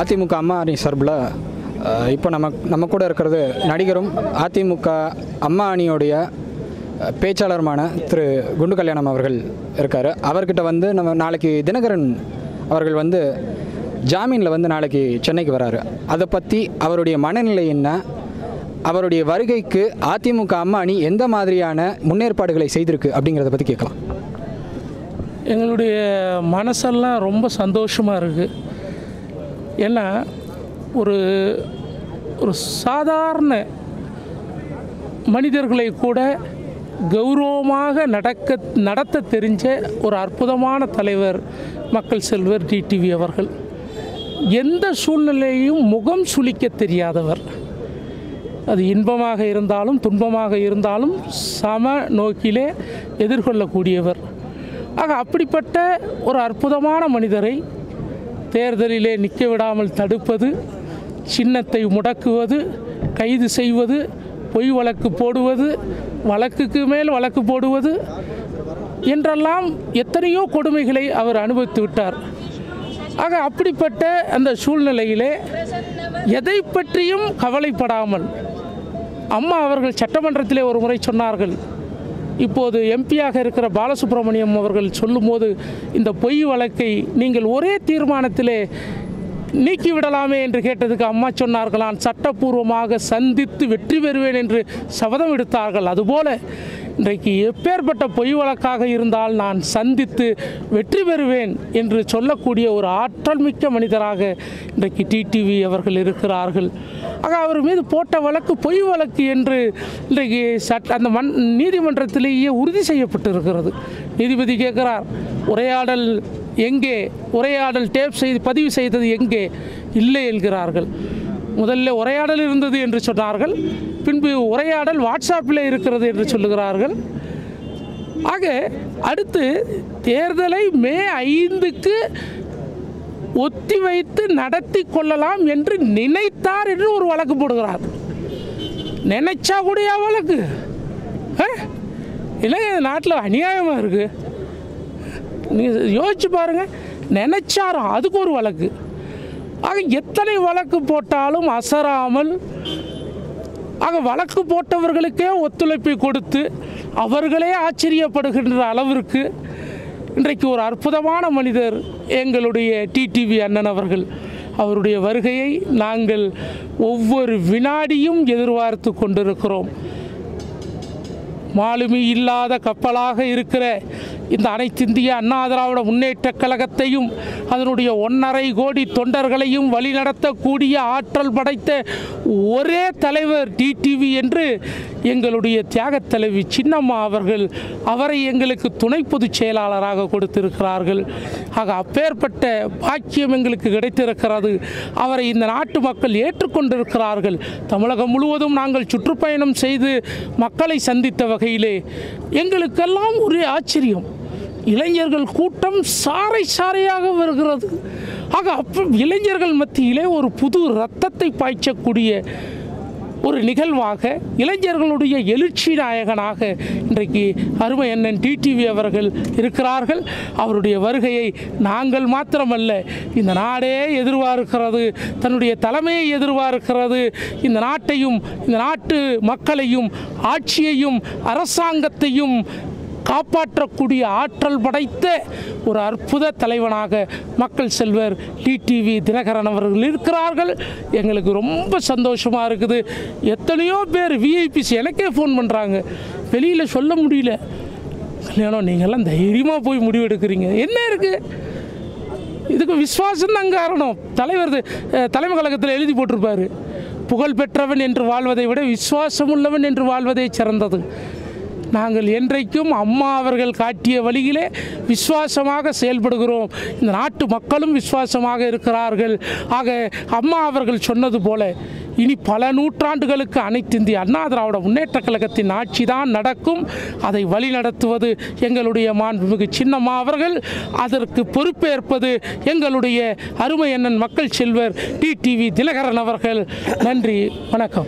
அதிமுக அம்மா அணி சார்பில் இப்போ நம்ம நம்ம கூட இருக்கிறது நடிகரும் அதிமுக அம்மா அணியோடைய பேச்சாளருமான திரு குண்டு கல்யாணம் அவர்கள் இருக்கார். அவர்கிட்ட வந்து நம்ம நாளைக்கு தினகரன் அவர்கள் வந்து ஜாமீனில் வந்து நாளைக்கு சென்னைக்கு வராரு. அதை பற்றி அவருடைய மனநிலை என்ன? அவருடைய வருகைக்கு அதிமுக அம்மா அணி எந்த மாதிரியான முன்னேற்பாடுகளை செய்திருக்கு அப்படிங்கிறத பற்றி கேட்கலாம். எங்களுடைய மனசெல்லாம் ரொம்ப சந்தோஷமாக இருக்குது ஏன்னா ஒரு ஒரு சாதாரண மனிதர்களை கூட கௌரவமாக நடக்க நடத்த தெரிஞ்ச ஒரு அற்புதமான தலைவர் மக்கள் செல்வர் டிடிவி அவர்கள். எந்த சூழ்நிலையும் முகம் சுளிக்க தெரியாதவர். அது இன்பமாக இருந்தாலும் துன்பமாக இருந்தாலும் சம நோக்கிலே எதிர்கொள்ளக்கூடியவர். ஆக அப்படிப்பட்ட ஒரு அற்புதமான மனிதரை தேர்தலிலே நிற்க விடாமல் தடுப்பது சின்னத்தை முடக்குவது கைது செய்வது பொய் வழக்கு போடுவது வழக்குக்கு மேல் வழக்கு போடுவது என்றெல்லாம் எத்தனையோ கொடுமைகளை அவர் அனுபவித்து விட்டார். ஆக அப்படிப்பட்ட அந்த சூழ்நிலையிலே எதை பற்றியும் கவலைப்படாமல் அம்மா அவர்கள் சட்டமன்றத்திலே ஒரு முறை சொன்னார்கள் இப்போது எம்பியாக இருக்கிற பாலசுப்ரமணியம் அவர்கள் சொல்லும்போது இந்த பொய் வழக்கை நீங்கள் ஒரே தீர்மானத்திலே நீக்கிவிடலாமே என்று கேட்டதுக்கு அம்மா சொன்னார்களான் சட்டப்பூர்வமாக சந்தித்து வெற்றி பெறுவேன் என்று சபதம் எடுத்தார்கள். அதுபோல இன்றைக்கு எப்பேற்பட்ட பொய் வழக்காக இருந்தால் நான் சந்தித்து வெற்றி பெறுவேன் என்று சொல்லக்கூடிய ஒரு ஆற்றல் மிக்க மனிதராக இன்றைக்கு டிடிவி அவர்கள் இருக்கிறார்கள். ஆக அவர் மீது போட்ட வழக்கு பொய் வழக்கு என்று இன்றைக்கு சட் அந்த மண் நீதிமன்றத்திலேயே உறுதி செய்யப்பட்டிருக்கிறது. நீதிபதி கேட்கிறார் உரையாடல் எங்கே? உரையாடல் டேப் செய்து பதிவு செய்தது எங்கே? இல்லை என்கிறார்கள். முதல்ல உரையாடல் இருந்தது என்று சொன்னார்கள். பின்பு உரையாடல் வாட்ஸ்அப்பில் இருக்கிறது என்று சொல்லுகிறார்கள். ஆக அடுத்து தேர்தலை மே ஐந்துக்கு ஒத்தி வைத்து நடத்தி கொள்ளலாம் என்று நினைத்தார் என்று ஒரு வழக்கு போடுகிறார். நினைச்சா கூடயா வழக்கு? ஆ? இல்லைங்க இந்த நாட்டில் அநியாயமாக இருக்குது நீங்கள் யோசிச்சு பாருங்கள் நினைச்சாராம் அதுக்கு ஒரு வழக்கு. ஆக எத்தனை வழக்கு போட்டாலும் அசராமல் ஆக வழக்கு போட்டவர்களுக்கே ஒத்துழைப்பை கொடுத்து அவர்களே ஆச்சரியப்படுகின்ற அளவிற்கு இன்றைக்கு ஒரு அற்புதமான மனிதர் எங்களுடைய டிடிவி அண்ணன் அவர்கள். அவருடைய வருகையை நாங்கள் ஒவ்வொரு வினாடியும் எதிர்பார்த்து கொண்டிருக்கிறோம். மாலுமி இல்லாத கப்பலாக இருக்கிற இந்த அனைத்திந்திய அண்ணா திராவிட முன்னேற்றக் கழகத்தையும் அதனுடைய ஒன்றரை கோடி தொண்டர்களையும் வழிநடத்தக்கூடிய ஆற்றல் படைத்த ஒரே தலைவர் டிடிவி என்று எங்களுடைய தியாகத் தலைவி சின்னம்மா அவர்கள் அவரை எங்களுக்கு துணை பொதுச் செயலாளராக கொடுத்திருக்கிறார்கள். ஆக அப்பேற்பட்ட பாக்கியம் எங்களுக்கு கிடைத்திருக்கிறது. அவரை இந்த நாட்டு மக்கள் ஏற்றுக்கொண்டிருக்கிறார்கள். தமிழகம் முழுவதும் நாங்கள் சுற்றுப்பயணம் செய்து மக்களை சந்தித்த வகையிலே எங்களுக்கெல்லாம் ஒரே ஆச்சரியம். இளைஞர்கள் கூட்டம் சாறை சாறையாக வருகிறது. ஆக அப்போ இளைஞர்கள் மத்தியிலே ஒரு புது ரத்தத்தை பாய்ச்சக்கூடிய ஒரு நிகழ்வாக இளைஞர்களுடைய எழுச்சி நாயகனாக இன்றைக்கு அருமை அண்ணன் டிடிவி அவர்கள் இருக்கிறார்கள். அவருடைய வருகையை நாங்கள் மாத்திரமல்ல இந்த நாடே எதிர்பார்க்கிறது தன்னுடைய தலைமையை எதிர்பார்க்கிறது. இந்த நாட்டையும் இந்த நாட்டு மக்களையும் ஆட்சியையும் அரசாங்கத்தையும் காப்பாற்றக்கூடிய ஆற்றல் படைத்த ஒரு அற்புத தலைவனாக மக்கள் செல்வர் டிடிவி தினகரன் அவர்கள் இருக்கிறார்கள். எங்களுக்கு ரொம்ப சந்தோஷமாக இருக்குது. எத்தனையோ பேர் விஐபிஸ் எனக்கே ஃபோன் பண்ணுறாங்க வெளியில் சொல்ல முடியல. கல்யாணம் நீங்கள்லாம் தைரியமாக போய் முடிவெடுக்கிறீங்க. என்ன இருக்குது இதுக்கு விஸ்வாசம் தான் காரணம். தலைவர் தலைமை கழகத்தில் எழுதி போட்டிருப்பார். புகழ் பெற்றவன் என்று வாழ்வதை விட விசுவாசம் உள்ளவன் என்று வாழ்வதே சிறந்தது. நாங்கள் என்றைக்கும் அம்மா அவர்கள் காட்டிய வழியிலே விசுவாசமாக செயல்படுகிறோம். இந்த நாட்டு மக்களும் விசுவாசமாக இருக்கிறார்கள். ஆக அம்மா அவர்கள் சொன்னது போல இனி பல நூற்றாண்டுகளுக்கு அனைத்து இந்திய அண்ணா திராவிட முன்னேற்ற கழகத்தின் ஆட்சி தான் நடக்கும். அதை வழிநடத்துவது எங்களுடைய மாண்புமிகு சின்னம்மா அவர்கள். அதற்கு பொறுப்பேற்பது எங்களுடைய அருமை அண்ணன் மக்கள் செல்வர் டிடிவி திலகரன் அவர்கள். நன்றி வணக்கம்.